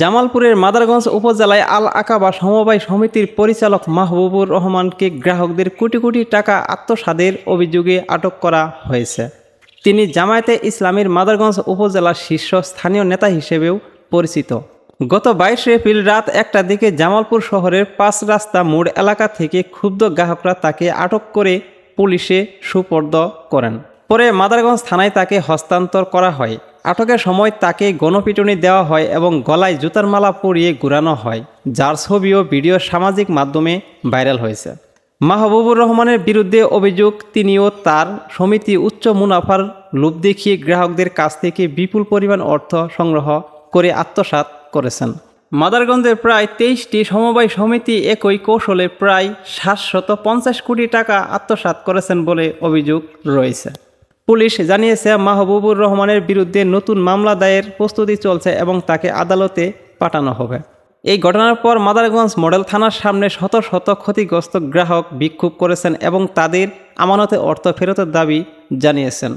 জামালপুরের মাদারগঞ্জ উপজেলায় আল আকাবা সমবায় সমিতির পরিচালক মাহবুবুর রহমানকে গ্রাহকদের কোটি কোটি টাকা আত্মসাদের অভিযোগে আটক করা হয়েছে। তিনি জামায়াতে ইসলামীর মাদারগঞ্জ উপজেলার শীর্ষ স্থানীয় নেতা হিসেবেও পরিচিত। গত বাইশে এপ্রিল রাত একটা দিকে জামালপুর শহরের পাঁচ রাস্তা মোড় এলাকা থেকে ক্ষুব্ধ গ্রাহকরা তাকে আটক করে পুলিশে সুপর্দ করেন। পরে মাদারগঞ্জ থানায় তাকে হস্তান্তর করা হয়। আটকের সময় তাকে গণপিটুনি দেওয়া হয় এবং গলায় জুতার মালা পরিয়ে ঘুরানো হয়, যার ছবি ও ভিডিও সামাজিক মাধ্যমে ভাইরাল হয়েছে। মাহবুবুর রহমানের বিরুদ্ধে অভিযোগ, তিনিও তার সমিতি উচ্চ মুনাফার লোভ দেখিয়ে গ্রাহকদের কাছ থেকে বিপুল পরিমাণ অর্থ সংগ্রহ করে আত্মসাৎ করেছেন। মাদারগঞ্জের প্রায় তেইশটি সমবায় সমিতি একই কৌশলে প্রায় সাতশত পঞ্চাশ কোটি টাকা আত্মসাৎ করেছেন বলে অভিযোগ রয়েছে। পুলিশ জানিয়েছে, মাহবুবুর রহমানের বিরুদ্ধে নতুন মামলা দায়ের প্রস্তুতি চলছে এবং তাকে আদালতে পাঠানো হবে। এই ঘটনার পর মাদারগঞ্জ মডেল থানার সামনে শত শত ক্ষতিগ্রস্ত গ্রাহক বিক্ষোভ করেছেন এবং তাদের আমানতে অর্থ ফেরতের দাবি জানিয়েছেন।